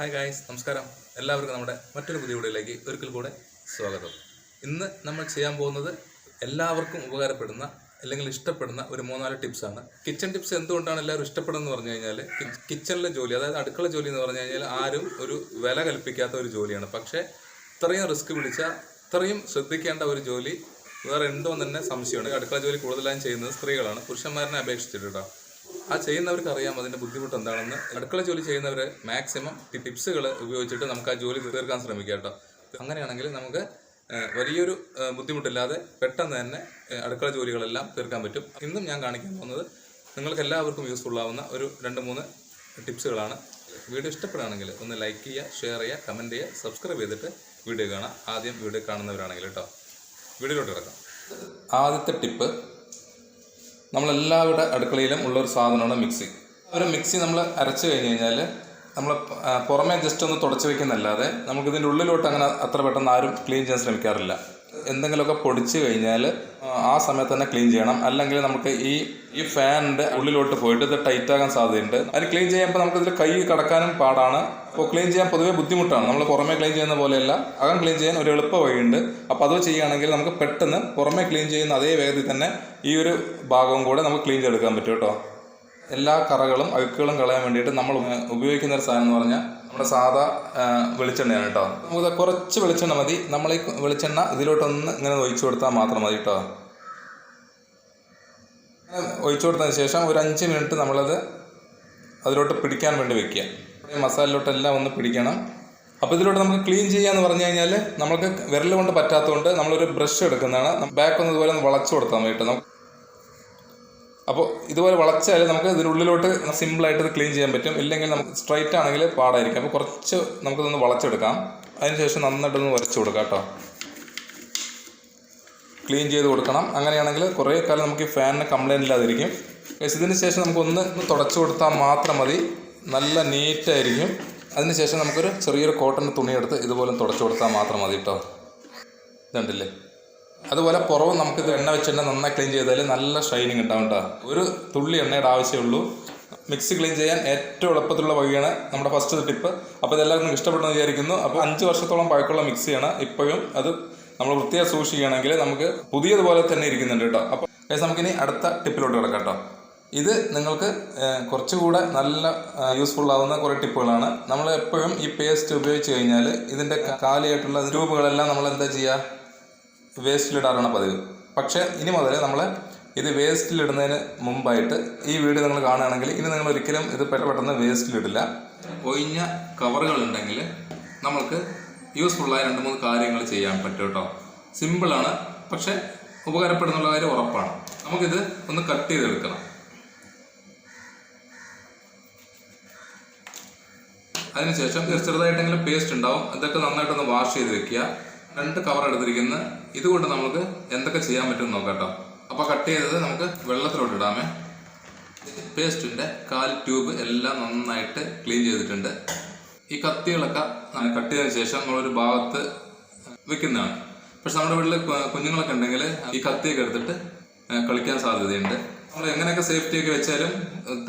Hi guys നമസ്കാരം. എല്ലാവർക്കും നമ്മുടെ മറ്റൊരു പുതിയ വീഡിയോയിലേക്ക് ഒരിക്കൽ കൂടെ സ്വാഗതം. ഇന്ന് നമ്മൾ ചെയ്യാൻ പോകുന്നത് എല്ലാവർക്കും ഉപകാരപ്പെടുന്ന അല്ലെങ്കിൽ ഇഷ്ടപ്പെടുന്ന ഒരു മൂന്നാൽ ടിപ്സാണ് കിച്ചൺ ടിപ്സ് എന്തുകൊണ്ടാണ് എല്ലാവരും ഇഷ്ടപ്പെടുന്നത് പറഞ്ഞു കഴിഞ്ഞാൽ കിച്ചണിലെ ജോലി അതായത് അടുക്കള ജോലി എന്ന് പറഞ്ഞു കഴിഞ്ഞാൽ ആരും ഒരു വില കൽപ്പിക്കാത്ത ഒരു ജോലിയാണ്. പക്ഷേ ഇത്രയും റിസ്ക് പിടിച്ച ഇത്രയും ശ്രദ്ധിക്കേണ്ട ഒരു ജോലി വേറെ ഉണ്ടോ എന്ന് തന്നെ സംശയമാണ്. അടുക്കള ജോലി കൂടുതലായും ചെയ്യുന്നത് സ്ത്രീകളാണ്. പുരുഷന്മാരനെ അപേക്ഷിച്ചിട്ട് കേട്ടോ ആ ചെയ്യുന്നവർക്ക് അറിയാം അതിന്റെ ബുദ്ധിമുട്ട് എന്താണെന്ന്. അടുക്കള ജോലി ചെയ്യുന്നവരെ മാക്സിമം ടിപ്സുകൾ ഉപയോഗിച്ചിട്ട് നമുക്ക് ആ ജോലി തീർക്കാൻ ശ്രമിക്കാം കേട്ടോ. അങ്ങനെയാണെങ്കിൽ നമുക്ക് വലിയൊരു ബുദ്ധിമുട്ടില്ലാതെ പെട്ടെന്ന് തന്നെ അടുക്കള ജോലികളെല്ലാം തീർക്കാൻ പറ്റും. ഇന്നും ഞാൻ കാണിക്കാൻ പോകുന്നത് നിങ്ങൾക്ക് എല്ലാവർക്കും യൂസ്ഫുൾ ആവുന്ന ഒരു രണ്ട് മൂന്ന് ടിപ്സുകളാണ് വീഡിയോ ഇഷ്ടപ്പെടുകയാണെങ്കിൽ ഒന്ന് ലൈക്ക് ചെയ്യുക ഷെയർ ചെയ്യുക കമന്റ് ചെയ്യുക സബ്സ്ക്രൈബ് ചെയ്തിട്ട് വീഡിയോ കാണാം ആദ്യം വീഡിയോ കാണുന്നവരാണെങ്കിൽ കേട്ടോ. വീഡിയോയിലോട്ട് കിടക്കാം. ആദ്യത്തെ ടിപ്പ് നമ്മളെല്ലാവരുടെ അടുക്കളയിലും ഉള്ള ഒരു സാധനമാണ് മിക്സി. ഒരു മിക്സി നമ്മൾ അരച്ച് കഴിഞ്ഞ് കഴിഞ്ഞാൽ നമ്മൾ പുറമേ ജസ്റ്റ് ഒന്ന് തുടച്ച് വയ്ക്കുന്നല്ലാതെ നമുക്കിതിന്റെ ഉള്ളിലോട്ട് അങ്ങനെ അത്ര പെട്ടെന്ന് ആരും ക്ലീൻ ചെയ്യാൻ ശ്രമിക്കാറില്ല. എന്തെങ്കിലുമൊക്കെ പൊടിച്ചു കഴിഞ്ഞാൽ ആ സമയത്ത് തന്നെ ക്ലീൻ ചെയ്യണം. അല്ലെങ്കിൽ നമുക്ക് ഈ ഈ ഫാനിന്റെ ഉള്ളിലോട്ട് പോയിട്ട് ഇത് ടൈറ്റ് ആകാൻ സാധ്യതയുണ്ട്. അത് ക്ലീൻ ചെയ്യുമ്പോൾ നമുക്ക് ഇതിൽ കൈ കടക്കാനും പാടാണ്. അപ്പോൾ ക്ലീൻ ചെയ്യാൻ പൊതുവേ ബുദ്ധിമുട്ടാണ്. നമ്മൾ പുറമേ ക്ലീൻ ചെയ്യുന്ന പോലെയല്ല. അകം ക്ലീൻ ചെയ്യാൻ ഒരു എളുപ്പ വഴിയുണ്ട്. അപ്പോൾ അത് ചെയ്യുകയാണെങ്കിൽ നമുക്ക് പെട്ടെന്ന് പുറമേ ക്ലീൻ ചെയ്യുന്ന അതേ വേഗത്തിൽ തന്നെ ഈ ഒരു ഭാഗവും കൂടെ നമുക്ക് ക്ലീൻ ചെയ്തെടുക്കാൻ പറ്റും കേട്ടോ. എല്ലാ കറകളും അഴുക്കുകളും കളയാൻ വേണ്ടിയിട്ട് നമ്മൾ ഉപയോഗിക്കുന്ന ഒരു സാധനം എന്ന് പറഞ്ഞാൽ നമ്മുടെ സാധാ വെളിച്ചെണ്ണയാണ് കേട്ടോ. നമുക്ക് കുറച്ച് വെളിച്ചെണ്ണ മതി. നമ്മൾ ഈ വെളിച്ചെണ്ണ ഇതിലോട്ടൊന്ന് ഇങ്ങനെ ഒഴിച്ചു കൊടുത്താൽ മാത്രം മതി കേട്ടോ. ഒഴിച്ചു കൊടുത്തതിന് ശേഷം ഒരു അഞ്ച് മിനിറ്റ് നമ്മളത് അതിലോട്ട് പിടിക്കാൻ വേണ്ടി വെക്കുക. മസാലയിലോട്ടെല്ലാം ഒന്ന് പിടിക്കണം. അപ്പോൾ ഇതിലോട്ട് നമുക്ക് ക്ലീൻ ചെയ്യാന്ന് പറഞ്ഞു കഴിഞ്ഞാൽ നമുക്ക് വിരൽ കൊണ്ട് പറ്റാത്തതുകൊണ്ട് നമ്മളൊരു ബ്രഷ് എടുക്കുന്നതാണ്. ബാക്ക് ഒന്ന് ഇതുപോലെ ഒന്ന് വളച്ചു കൊടുത്താൽ മതി കേട്ടോ. അപ്പോൾ ഇതുപോലെ വളച്ചാൽ നമുക്ക് ഇതിനുള്ളിലോട്ട് സിമ്പിളായിട്ട് ഇത് ക്ലീൻ ചെയ്യാൻ പറ്റും. ഇല്ലെങ്കിൽ നമുക്ക് സ്ട്രൈറ്റ് ആണെങ്കിൽ പാടായിരിക്കും. അപ്പോൾ കുറച്ച് നമുക്കിതൊന്ന് വളച്ചെടുക്കാം. അതിനുശേഷം നന്നായിട്ടൊന്ന് വരച്ചു കൊടുക്കാം കേട്ടോ. ക്ലീൻ ചെയ്ത് കൊടുക്കണം. അങ്ങനെയാണെങ്കിൽ കുറേ കാലം നമുക്ക് ഈ ഫാനിന് കംപ്ലൈന്റ് ഇല്ലാതിരിക്കും. ഇതിന് ശേഷം നമുക്കൊന്ന് തുടച്ചു കൊടുത്താൽ മാത്രം മതി. നല്ല നീറ്റായിരിക്കും അതിനുശേഷം നമുക്കൊരു ചെറിയൊരു കോട്ടൺ തുണിയെടുത്ത് ഇതുപോലെ തുടച്ചു കൊടുത്താൽ മാത്രം മതി കേട്ടോ. ഇതുണ്ടല്ലേ? അതുപോലെ പുറവും നമുക്ക് എണ്ണ വെച്ചിട്ട് നന്നായി ക്ലീൻ ചെയ്താൽ നല്ല ഷൈനിങ് ഉണ്ടാവും കേട്ടോ. ഒരു തുള്ളി എണ്ണയുടെ ആവശ്യമുള്ളൂ. മിക്സി ക്ലീൻ ചെയ്യാൻ ഏറ്റവും എളുപ്പത്തിലുള്ള വഴിയാണ് നമ്മുടെ ഫസ്റ്റ് ടിപ്പ് അപ്പോൾ ഇതെല്ലാവർക്കും ഇഷ്ടപ്പെടുന്നു വിചാരിക്കുന്നു. അപ്പോൾ അഞ്ച് വർഷത്തോളം പഴക്കമുള്ള മിക്സിയാണ് ഇപ്പോഴും അത് നമ്മൾ വൃത്തിയായി സൂക്ഷിക്കുകയാണെങ്കിൽ നമുക്ക് പുതിയതുപോലെ തന്നെ ഇരിക്കുന്നുണ്ട് കേട്ടോ. അപ്പോൾ നമുക്കിനി അടുത്ത ടിപ്പിലോട്ട് കിടക്കാം കേട്ടോ. ഇത് നിങ്ങൾക്ക് കുറച്ചുകൂടെ നല്ല യൂസ്ഫുൾ ആവുന്ന കുറേ ടിപ്പുകളാണ് നമ്മൾ എപ്പോഴും ഈ പേസ്റ്റ് ഉപയോഗിച്ച് കഴിഞ്ഞാൽ ഇതിന്റെ കാലിയായിട്ടുള്ള ട്യൂബുകളെല്ലാം നമ്മൾ എന്താ ചെയ്യുക വേസ്റ്റിലിടാറാണ് പതിവ്. പക്ഷേ ഇനി മുതൽ നമ്മൾ ഇത് വേസ്റ്റിലിടുന്നതിന് മുമ്പായിട്ട് ഈ വീഡിയോ നിങ്ങൾ കാണുകയാണെങ്കിൽ ഇനി നിങ്ങൾ ഒരിക്കലും ഇത് പെട്ട പെട്ടെന്ന് വേസ്റ്റിലിടില്ല. ഒഴിഞ്ഞ കവറുകൾ ഉണ്ടെങ്കിൽ നമ്മൾക്ക് യൂസ്ഫുള്ളായ രണ്ട് മൂന്ന് കാര്യങ്ങൾ ചെയ്യാൻ പറ്റും കേട്ടോ. സിമ്പിളാണ് പക്ഷേ ഉപകാരപ്പെടുന്നുള്ള കാര്യം ഉറപ്പാണ്. നമുക്കിത് ഒന്ന് കട്ട് ചെയ്തെടുക്കണം. അതിനുശേഷം ചെറുതായിട്ടെങ്കിലും പേസ്റ്റ് ഉണ്ടാവും ഇതൊക്കെ നന്നായിട്ടൊന്ന് വാഷ് ചെയ്ത് വെക്കുക. രണ്ട് കവർ എടുത്തിരിക്കുന്നത് ഇതുകൊണ്ട് നമുക്ക് എന്തൊക്കെ ചെയ്യാൻ പറ്റും നോക്കാം അപ്പോൾ കട്ട് ചെയ്തത് നമുക്ക് വെള്ളത്തിലോട്ട് ഇടാമേ. പേസ്റ്റിന്റെ കാൽ ട്യൂബ് എല്ലാം നന്നായിട്ട് ക്ലീൻ ചെയ്തിട്ടുണ്ട്. ഈ കത്തികളൊക്കെ കട്ട് ചെയ്തതിന് ശേഷം നമ്മളൊരു ഭാഗത്ത് വെക്കുന്നതാണ്. പക്ഷെ നമ്മുടെ വീട്ടിൽ കുഞ്ഞുങ്ങളൊക്കെ ഉണ്ടെങ്കിൽ ഈ കത്തിയൊക്കെ എടുത്തിട്ട് കളിക്കാൻ സാധ്യതയുണ്ട്. നമ്മൾ എങ്ങനെയൊക്കെ സേഫ്റ്റിയൊക്കെ വെച്ചാലും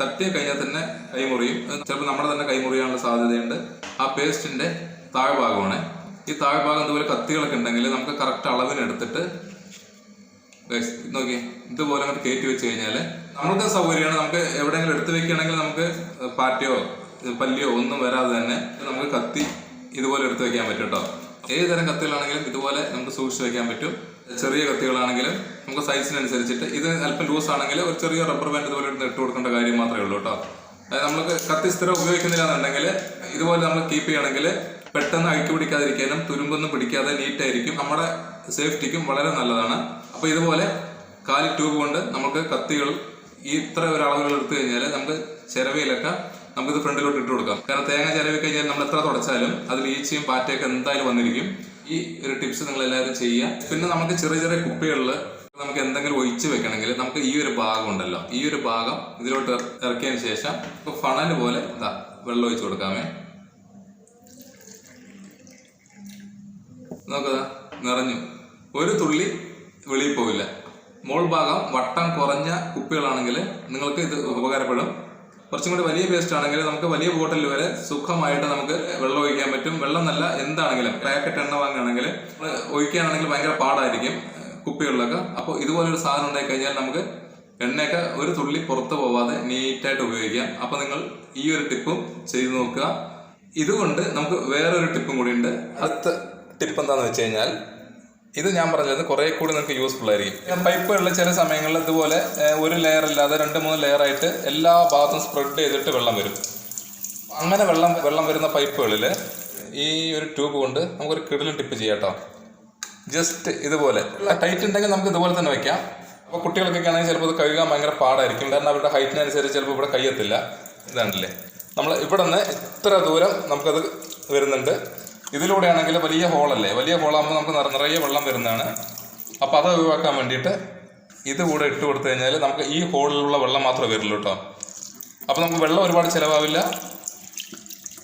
തട്ടിയ തട്ടി കഴിഞ്ഞാൽ തന്നെ കൈമുറിയും. ചിലപ്പോൾ നമ്മുടെ തന്നെ കൈമുറിയാനുള്ള സാധ്യതയുണ്ട്. ആ പേസ്റ്റിന്റെ താഴ്ഭാഗമാണ്. ഈ താഴ്ഭാഗം ഇതുപോലെ കത്തികളൊക്കെ ഉണ്ടെങ്കിൽ നമുക്ക് കറക്റ്റ് അളവിനെടുത്തിട്ട് നോക്കി ഇതുപോലെ അങ്ങോട്ട് കയറ്റി വെച്ച് കഴിഞ്ഞാൽ നമുക്ക് സൗകര്യമാണ്. നമുക്ക് എവിടെയെങ്കിലും എടുത്തു വെക്കുകയാണെങ്കിൽ നമുക്ക് പാറ്റയോ പല്ലിയോ ഒന്നും വരാതെ തന്നെ നമുക്ക് കത്തി ഇതുപോലെ എടുത്തു വെക്കാൻ പറ്റും കേട്ടോ ഏത് തരം കത്തികളാണെങ്കിലും ഇതുപോലെ നമുക്ക് സൂക്ഷിച്ച് വെക്കാൻ പറ്റും. ചെറിയ കത്തികളാണെങ്കിലും നമുക്ക് സൈസിനനുസരിച്ചിട്ട് ഇത് അല്പം ലൂസ് ആണെങ്കിൽ ഒരു ചെറിയ റബ്ബർ ബാൻഡ് ഇതുപോലെ ഇട്ട് കൊടുക്കേണ്ട കാര്യം മാത്രമേ ഉള്ളൂ കേട്ടോ അതായത് നമുക്ക് കത്തി സ്ഥിരം ഉപയോഗിക്കുന്നില്ല എന്നുണ്ടെങ്കിൽ ഇതുപോലെ നമ്മൾ കീപ്പ് ചെയ്യണമെങ്കിൽ പെട്ടെന്ന് അഴുക്കി പിടിക്കാതിരിക്കാനും തുരുമ്പൊന്നും പിടിക്കാതെ നീറ്റായിരിക്കും നമ്മുടെ സേഫ്റ്റിക്കും വളരെ നല്ലതാണ്. അപ്പോൾ ഇതുപോലെ കാലി ട്യൂബ് കൊണ്ട് നമുക്ക് കത്തികൾ ഈ ഇത്ര ഒരു അളവുകൾ എടുത്തു കഴിഞ്ഞാൽ നമുക്ക് ചിരവയിലൊക്കെ നമുക്കിത് ഫ്രണ്ടിലോട്ട് ഇട്ട് കൊടുക്കാം. കാരണം തേങ്ങ ചിരവി കഴിഞ്ഞാൽ നമ്മൾ എത്ര തുടച്ചാലും അതിൽ ഈച്ചയും പാറ്റയൊക്കെ എന്തായാലും വന്നിരിക്കും. ഈ ഒരു ടിപ്സ് നിങ്ങൾ എല്ലാവരും ചെയ്യുക. പിന്നെ നമുക്ക് ചെറിയ ചെറിയ കുപ്പികളിൽ നമുക്ക് എന്തെങ്കിലും ഒഴിച്ചു വെക്കണമെങ്കിൽ നമുക്ക് ഈ ഒരു ഭാഗം ഉണ്ടല്ലോ. ഈ ഒരു ഭാഗം ഇതിലോട്ട് ഇറ- ഇറക്കിയതിന് ശേഷം ഫണൽ പോലെ ഇതാ വെള്ളം ഒഴിച്ചു കൊടുക്കാമേ. നോക്കുക നിറഞ്ഞു. ഒരു തുള്ളി വെളിയിൽ പോവില്ല. മോൾ ഭാഗം വട്ടം കുറഞ്ഞ കുപ്പികളാണെങ്കിൽ നിങ്ങൾക്ക് ഇത് ഉപകാരപ്പെടും. കുറച്ചും കൂടി വലിയ വേസ്റ്റ് ആണെങ്കിൽ നമുക്ക് വലിയ ബോട്ടിൽ വരെ സുഖമായിട്ട് നമുക്ക് വെള്ളം ഒഴിക്കാൻ പറ്റും. വെള്ളം നല്ല എന്താണെങ്കിലും പാക്കറ്റ് എണ്ണ വാങ്ങുകയാണെങ്കിൽ ഒഴിക്കുകയാണെങ്കിൽ ഭയങ്കര പാടായിരിക്കും കുപ്പികളിലൊക്കെ. അപ്പോൾ ഇതുപോലൊരു സാധനം ഉണ്ടായി കഴിഞ്ഞാൽ നമുക്ക് എണ്ണയൊക്കെ ഒരു തുള്ളി പുറത്ത് പോവാതെ നീറ്റായിട്ട് ഉപയോഗിക്കാം. അപ്പോൾ നിങ്ങൾ ഈ ഒരു ടിപ്പും ചെയ്തു നോക്കുക. ഇതുകൊണ്ട് നമുക്ക് വേറൊരു ടിപ്പും കൂടി ഉണ്ട്. അടുത്ത ടിപ്പ് എന്താണെന്ന് വെച്ച് കഴിഞ്ഞാൽ ഇത് ഞാൻ പറഞ്ഞത് കുറെ കൂടി നിങ്ങൾക്ക് യൂസ്ഫുൾ ആയിരിക്കും. പൈപ്പുകളിൽ ചില സമയങ്ങളിൽ ഇതുപോലെ ഒരു ലെയർ ഇല്ലാതെ രണ്ട് മൂന്ന് ലെയർ ആയിട്ട് എല്ലാ ഭാഗത്തും സ്പ്രെഡ് ചെയ്തിട്ട് വെള്ളം വരും. അങ്ങനെ വെള്ളം വെള്ളം വരുന്ന പൈപ്പുകളിൽ ഈ ഒരു ട്യൂബ് കൊണ്ട് നമുക്കൊരു കിടിലും ടിപ്പ് ചെയ്യാം കേട്ടോ. ജസ്റ്റ് ഇതുപോലെ. ടൈറ്റ് ഉണ്ടെങ്കിൽ നമുക്ക് ഇതുപോലെ തന്നെ വെക്കാം. അപ്പോൾ കുട്ടികൾക്കൊക്കെ ആണെങ്കിൽ ചിലപ്പോൾ ഇത് കഴുകാൻ ഭയങ്കര പാടായിരിക്കും. കാരണം അവരുടെ ഹൈറ്റിനനുസരിച്ച് ചിലപ്പോൾ ഇവിടെ കയ്യത്തില്ല. ഇതാണല്ലേ? നമ്മൾ ഇവിടെ നിന്ന് ഇത്ര ദൂരം നമുക്കത് വരുന്നുണ്ട്. ഇതിലൂടെയാണെങ്കിൽ വലിയ ഹോളല്ലേ? വലിയ ഹോളാകുമ്പോൾ നമുക്ക് നിറ- നിറയെ വെള്ളം വരുന്നതാണ്. അപ്പോൾ അത് ഒഴിവാക്കാൻ വേണ്ടിയിട്ട് ഇത് കൂടെ ഇട്ട് കൊടുത്തു കഴിഞ്ഞാൽ നമുക്ക് ഈ ഹോളിലുള്ള വെള്ളം മാത്രമേ വരുള്ളൂ കേട്ടോ. അപ്പോൾ നമുക്ക് വെള്ളം ഒരുപാട് ചിലവാവില്ല.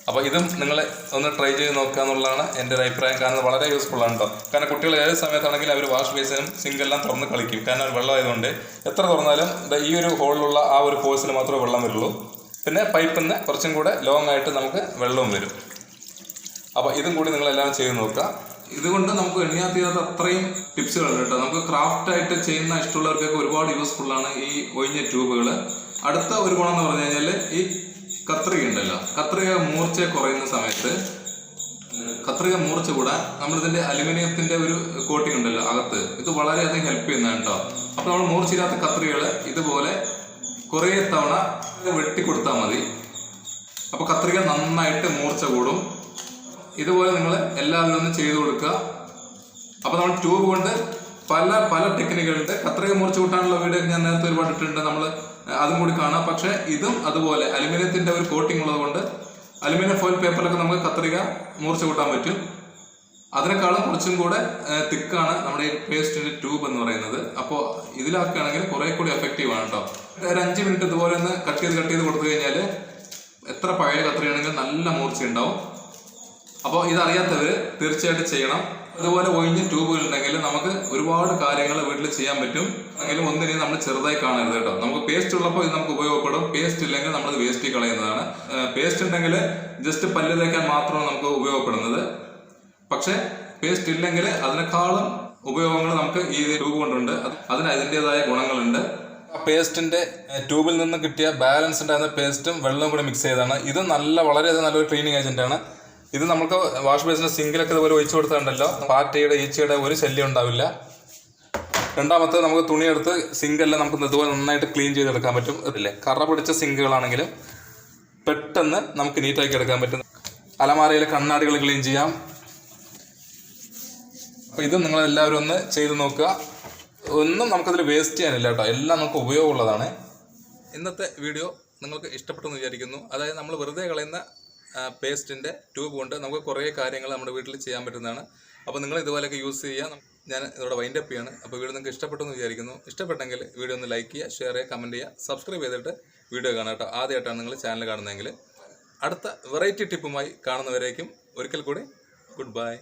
അപ്പോൾ ഇതും നിങ്ങൾ ഒന്ന് ട്രൈ ചെയ്ത് നോക്കുക എന്നുള്ളതാണ് എന്റെ ഒരു അഭിപ്രായം. കാരണം വളരെ യൂസ്ഫുൾ ആണ് കേട്ടോ. കാരണം കുട്ടികൾ ഏത് സമയത്താണെങ്കിലും അവർ വാഷ് ബേസിനും സിങ്കെല്ലാം തുറന്ന് കളിക്കും. കാരണം വെള്ളമായതുകൊണ്ട് എത്ര തുറന്നാലും ഈ ഒരു ഹോളിലുള്ള ആ ഒരു ഫോഴ്സിൽ മാത്രമേ വെള്ളം വരുള്ളൂ. പിന്നെ പൈപ്പിൽ നിന്ന് കുറച്ചും കൂടെ ലോങ് ആയിട്ട് നമുക്ക് വെള്ളവും വരും. അപ്പോൾ ഇതും കൂടി നിങ്ങൾ എല്ലാം ചെയ്ത് നോക്കുക. ഇതുകൊണ്ട് നമുക്ക് എണ്ണിയാ തീരാത്ത അത്രയും ടിപ്സുകൾ കേട്ടോ. നമുക്ക് ക്രാഫ്റ്റ് ആയിട്ട് ചെയ്യുന്ന ഇഷ്ടമുള്ളവർക്കൊക്കെ ഒരുപാട് യൂസ്ഫുൾ ആണ് ഈ ഒഴിഞ്ഞ ട്യൂബുകൾ അടുത്ത ഒരു ഗുണം എന്ന് പറഞ്ഞു കഴിഞ്ഞാൽ ഈ കത്രിക ഉണ്ടല്ലോ. കത്രിക മൂർച്ച കുറയുന്ന സമയത്ത് കത്രിക മൂർച്ച കൂടാൻ നമ്മളിതിന്റെ അലുമിനിയത്തിന്റെ ഒരു കോട്ടിംഗ് ഉണ്ടല്ലോ അകത്ത്. ഇത് വളരെയധികം ഹെൽപ്പ് ചെയ്യുന്നതാണ് കേട്ടോ. അപ്പൊ നമ്മൾ മൂർച്ചയില്ലാത്ത കത്രികൾ ഇതുപോലെ കുറേ തവണ വെട്ടി കൊടുത്താൽ മതി. അപ്പൊ കത്രിക നന്നായിട്ട് മൂർച്ച കൂടും. ഇതുപോലെ നിങ്ങൾ എല്ലാവരും ഒന്ന് ചെയ്തു കൊടുക്കുക. അപ്പോൾ നമ്മൾ ട്യൂബ് കൊണ്ട് പല പല ടെക്നിക്കുകളുണ്ട് കത്രിക മുറിച്ച് കൂട്ടാനുള്ള വീഡിയോ ഞാൻ നേരത്തെ ഒരുപാട് ഇട്ടിട്ടുണ്ട്. നമ്മൾ അതും കൂടി കാണാം. പക്ഷേ ഇതും അതുപോലെ അലുമിനിയത്തിന്റെ ഒരു കോട്ടിംഗ് ഉള്ളതുകൊണ്ട് അലുമിനിയം ഫോയിൽ പേപ്പറിലൊക്കെ നമുക്ക് കത്രിക മുറിച്ച് കൂട്ടാൻ പറ്റും. അതിനേക്കാളും കുറച്ചും കൂടെ തിക്കാണ് നമ്മുടെ ഈ പേസ്റ്റിന്റെ ട്യൂബ് എന്ന് പറയുന്നത്. അപ്പോൾ ഇതിലാക്കുകയാണെങ്കിൽ കുറെ കൂടി എഫക്റ്റീവ് ആണ് കേട്ടോ ഒരു അഞ്ച് മിനിറ്റ് ഇതുപോലെ ഒന്ന് കട്ട് ചെയ്ത് കട്ട് ചെയ്ത് കൊടുത്തു കഴിഞ്ഞാൽ എത്ര പഴയ കത്രികയാണെങ്കിലും നല്ല മൂർച്ച ഉണ്ടാവും അപ്പോൾ ഇതറിയാത്തവർ തീർച്ചയായിട്ടും ചെയ്യണം. അതുപോലെ ഒഴിഞ്ഞ ട്യൂബുകൾ ഉണ്ടെങ്കിൽ നമുക്ക് ഒരുപാട് കാര്യങ്ങൾ വീട്ടിൽ ചെയ്യാൻ പറ്റും. എങ്കിലും ഒന്നിനെയും നമ്മൾ ചെറുതായി കാണരുത് കേട്ടോ. നമുക്ക് പേസ്റ്റ് ഉള്ളപ്പോൾ ഇത് നമുക്ക് ഉപയോഗപ്പെടും. പേസ്റ്റ് ഇല്ലെങ്കിൽ നമ്മൾ വേസ്റ്റ് കളയുന്നതാണ്. പേസ്റ്റ് ഉണ്ടെങ്കിൽ ജസ്റ്റ് പല്ല് തേക്കാൻ മാത്രമാണ് നമുക്ക് ഉപയോഗപ്പെടുന്നത്. പക്ഷേ പേസ്റ്റ് ഇല്ലെങ്കിൽ അതിനേക്കാളും ഉപയോഗങ്ങൾ നമുക്ക് ഈ ട്യൂബ് കൊണ്ടുണ്ട്. അതിന് അതിന്റെതായ ഗുണങ്ങളുണ്ട്. പേസ്റ്റിന്റെ ട്യൂബിൽ നിന്ന് കിട്ടിയ ബാലൻസ് ഉണ്ടായിരുന്ന പേസ്റ്റും വെള്ളവും കൂടി മിക്സ് ചെയ്താണ് ഇത് നല്ല വളരെയധികം നല്ലൊരു ക്ലീനിങ് ഏജന്റ് ആണ്. ഇത് നമുക്ക് വാഷ് ബേസിന്റെ സിങ്കിലൊക്കെ ഇതുപോലെ ഒഴിച്ചു കൊടുത്തിട്ടുണ്ടല്ലോ. പാറ്റയുടെ ഈച്ചയുടെ ഒരു ശല്യം ഉണ്ടാവില്ല. രണ്ടാമത്തെ നമുക്ക് തുണിയെടുത്ത് സിങ്കെല്ലാം നമുക്ക് ഇതുപോലെ നന്നായിട്ട് ക്ലീൻ ചെയ്തെടുക്കാൻ പറ്റും. ഇല്ലേ? കറ പിടിച്ച സിങ്കുകളാണെങ്കിലും പെട്ടെന്ന് നമുക്ക് നീറ്റാക്കി എടുക്കാൻ പറ്റും. അലമാരയിലെ കണ്ണാടികൾ ക്ലീൻ ചെയ്യാം. അപ്പോൾ ഇത് നിങ്ങളെല്ലാവരും ഒന്ന് ചെയ്ത് നോക്കുക. ഒന്നും നമുക്കതിൽ വേസ്റ്റ് ചെയ്യാനില്ല കേട്ടോ. എല്ലാം നമുക്ക് ഉപയോഗമുള്ളതാണ്. ഇന്നത്തെ വീഡിയോ നിങ്ങൾക്ക് ഇഷ്ടപ്പെട്ടെന്ന് വിചാരിക്കുന്നു. അതായത് നമ്മൾ വെറുതെ കളയുന്ന പേസ്റ്റിന്റെ ട്യൂബ് കൊണ്ട് നമുക്ക് കുറേ കാര്യങ്ങൾ നമ്മുടെ വീട്ടിൽ ചെയ്യാൻ പറ്റുന്നതാണ്. അപ്പോൾ നിങ്ങൾ ഇതുപോലെയൊക്കെ യൂസ് ചെയ്യാം ഞാൻ ഇതോടെ വൈൻഡ് അപ്പ് അപ്പോൾ വീഡിയോ നിങ്ങൾക്ക് ഇഷ്ടപ്പെട്ടെന്ന് വിചാരിക്കുന്നു. ഇഷ്ടപ്പെട്ടെങ്കിൽ വീഡിയോ ഒന്ന് ലൈക്ക് ചെയ്യുക ഷെയർ ചെയ്യുക കമന്റ് ചെയ്യുക സബ്സ്ക്രൈബ് ചെയ്തിട്ട് വീഡിയോ കാണാം കേട്ടോ. ആദ്യമായിട്ടാണ് നിങ്ങൾ ചാനൽ കാണുന്നതെങ്കിൽ അടുത്ത വെറൈറ്റി ടിപ്പുമായി കാണുന്നവരേക്കും ഒരിക്കൽ കൂടി ഗുഡ് ബൈ